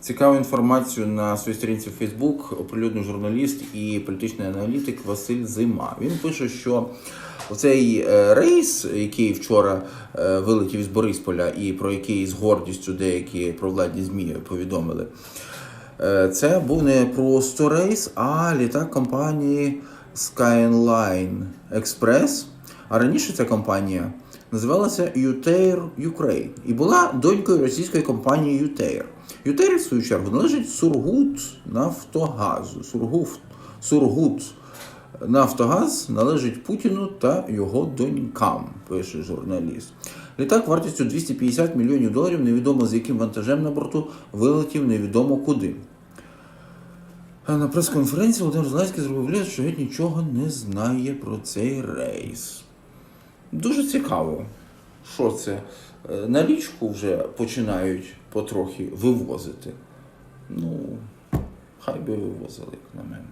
Цікаву інформацію на своїй сторінці в Facebook оприлюднив журналіст і політичний аналітик Василь Зима. Він пише, що цей рейс, який вчора е, вилетів із Борисполя, і про який з гордістю деякі провладні ЗМІ повідомили. Е, Це був не просто рейс, а літак компанії Skyline Express. А раніше ця компанія називалася Utair Ukraine і була донькою російської компанії Utair. Utair, в свою чергу, належить Сургут Нафтогазу. Сургут, Сургут Нафтогаз належить Путіну та його донькам, пише журналіст. Літак вартістю 250 мільйонів доларів, невідомо з яким вантажем на борту, вилетів невідомо куди. На прес-конференції Володимир Зеленський зробив що геть нічого не знає про цей рейс. Дуже цікаво, що це. Е, На річку вже починають потрохи вивозити. Ну, хай би вивозили, як на мене.